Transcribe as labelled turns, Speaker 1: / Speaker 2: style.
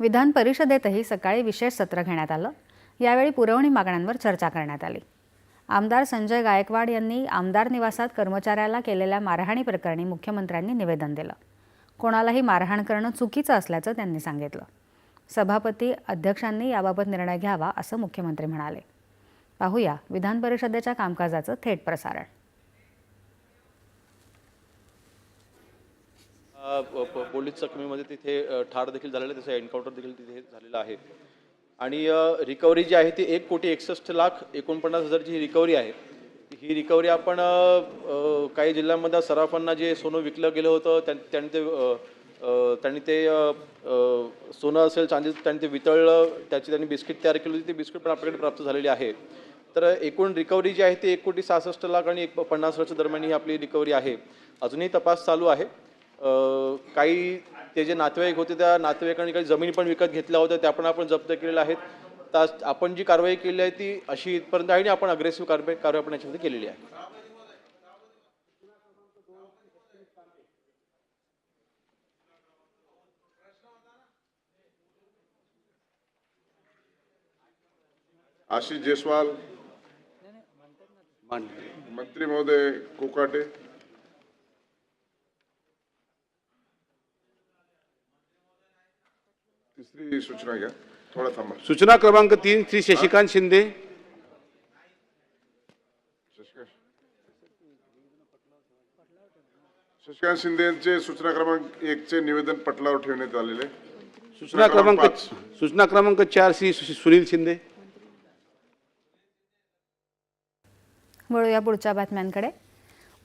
Speaker 1: विधान परिषदेतही सकाळी विशेष सत्र घेण्यात आलं. यावेळी पुरवणी मागण्यांवर चर्चा करण्यात आली. आमदार संजय गायकवाड यांनी आमदार निवासात कर्मचाऱ्याला केलेल्या मारहाणी प्रकरणी मुख्यमंत्र्यांनी निवेदन दिलं. कोणालाही मारहाण करणं चुकीचं असल्याचं त्यांनी सांगितलं. सभापती अध्यक्षांनी याबाबत निर्णय घ्यावा असं मुख्यमंत्री म्हणाले. पाहूया विधान परिषदेच्या कामकाजाचं थेट प्रसारण.
Speaker 2: पोलीस चकमीमध्ये तिथे ठार देखील झालेलं आहे. त्याचं एन्काउंटर देखील तिथे झालेलं आहे. आणि रिकव्हरी जी आहे ती एक कोटी एकसष्ट लाख एकोणपन्नास हजारची ही रिकव्हरी आहे. ही रिकव्हरी आपण काही जिल्ह्यांमध्ये सराफांना जे सोनं विकलं गेलं होतं त्यां- त्यांनी ते त्यांनी ते सोनं असेल चांदी त्यांनी ते वितळलं. त्याची त्यांनी बिस्किट तयार केली होती. ती बिस्किट पण आपल्याकडे प्राप्त झालेली आहे. तर एकूण रिकव्हरी जी आहे ती एक कोटी सहासष्ट लाख आणि एक पन्नास वर्ष दरम्यान ही आपली रिकव्हरी आहे. अजूनही तपास चालू आहे. काही ते जे नातेवाईक होते त्या नातेवाईकांनी काही जमिनी पण विकत घेतल्या होत्या त्या पण आपण जप्त केलेल्या आहेत. त्या आपण जी कारवाई केली आहे ती अशी इथपर्यंत आहे आणि आपण अग्रेसिव्ह कारवाई कारवाई आपण याच्यामध्ये केलेली आहे.
Speaker 3: आशिष जयस्वाल. मंत्री महोदय कोकाटे. तिसरी सूचना घ्या. थोडा थांबा.
Speaker 4: सूचना क्रमांक तीन श्री शशिकांत शिंदे.
Speaker 3: शशिकांत शिंदे यांचे सूचना क्रमांक एकचे निवेदन पटलावर ठेवण्यात आलेले.
Speaker 4: सूचना क्रमांक. सूचना क्रमांक चार श्री सु- सुनील शिंदे.
Speaker 1: वळूया पुढच्या बातम्यांकडे.